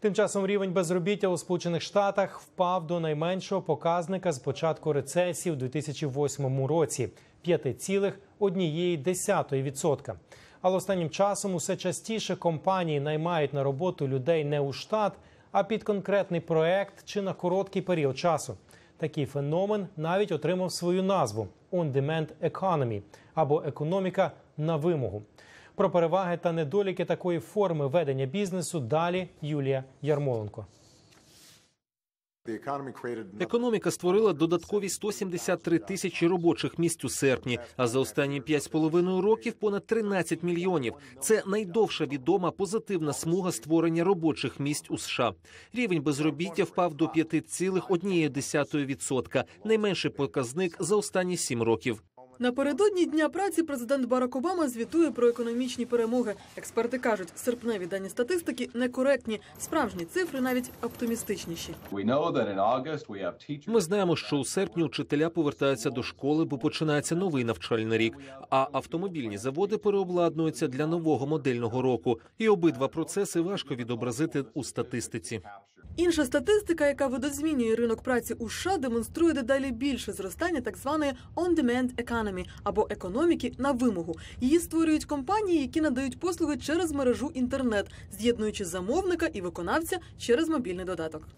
Тим часом рівень безробіття у Сполучених Штатах впав до найменшого показника з початку рецесії в 2008 році 5,1%. Але останнім часом усе частіше компанії наймають на роботу людей не у штат, а під конкретний проект чи на короткий період часу. Такий феномен навіть отримав свою назву «on-demand economy» або економіка на вимогу. Про переваги та недоліки такої форми ведення бізнесу далі Юлія Ярмоленко. Економіка створила додаткові 173 тисячі робочих місць у серпні. А за останні 5,5 років понад 13 мільйонів. Це найдовша відома позитивна смуга створення робочих місць у США. Рівень безробіття впав до 5,1%, найменший показник за останні 7 років. Напередодні дня праці президент Барак Обама звітує про економічні перемоги. Експерти кажуть, серпневі дані статистики некоректні. Справжні цифри навіть оптимістичніші. Ми знаємо, що у серпні учителя повертаються до школи, бо починається новий навчальний рік. А автомобільні заводи переобладнуються для нового модельного року. І обидва процеси важко відобразити у статистиці. Інша статистика, яка видозмінює ринок праці у США, демонструє дедалі більше зростання так званої on-demand economy або економіки на вимогу. Її створюють компанії, які надають послуги через мережу інтернет, з'єднуючи замовника і виконавця через мобільний додаток.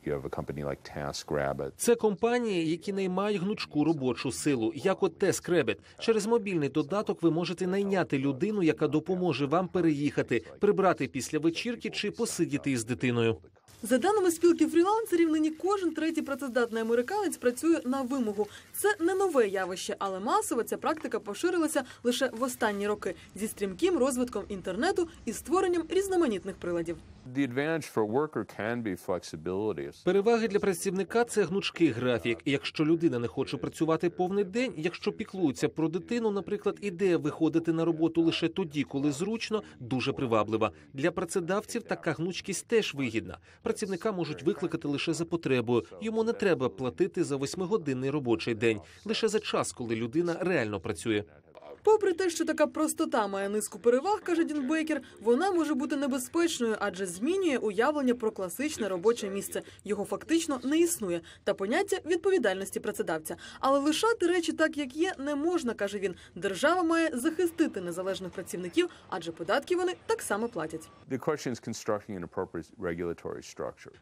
Це компанії, які наймають гнучку робочу силу, як от TaskRabbit. Через мобільний додаток ви можете найняти людину, яка допоможе вам переїхати, прибрати після вечірки чи посидіти із дитиною. За даними спілки фрілансерів, нині кожен третій працездатний американець працює на вимогу. Це не нове явище, але масово ця практика поширилася лише в останні роки зі стрімким розвитком інтернету і створенням різноманітних приладів. Переваги для працівника це гнучкий графік. Якщо людина не хоче працювати повний день, якщо піклується про дитину, наприклад, ідея виходити на роботу лише тоді, коли зручно, дуже приваблива. Для працедавців така гнучкість теж вигідна. Працівника можуть викликати лише за потребою. Йому не треба платити за восьмигодинний робочий день, лише за час, коли людина реально працює. Попри те, що така простота має низку переваг, каже Дін Бейкер, вона може бути небезпечною, адже змінює уявлення про класичне робоче місце. Його фактично не існує, та поняття відповідальності працедавця. Але лишати речі так, як є, не можна, каже він. Держава має захистити незалежних працівників, адже податки вони так само платять.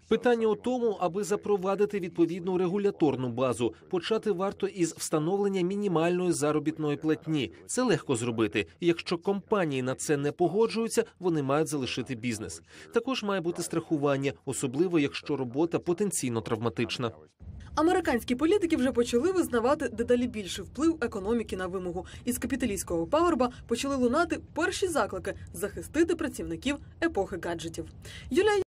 Питання у тому, аби запровадити відповідну регуляторну базу. Почати варто із встановлення мінімальної заробітної платні. Це легко зробити. Якщо компанії на це не погоджуються, вони мають залишити бізнес. Також має бути страхування, особливо якщо робота потенційно травматична. Американські політики вже почали визнавати дедалі більший вплив економіки на вимогу. Із капіталістського пагорба почали лунати перші заклики захистити працівників епохи гаджетів. Юлія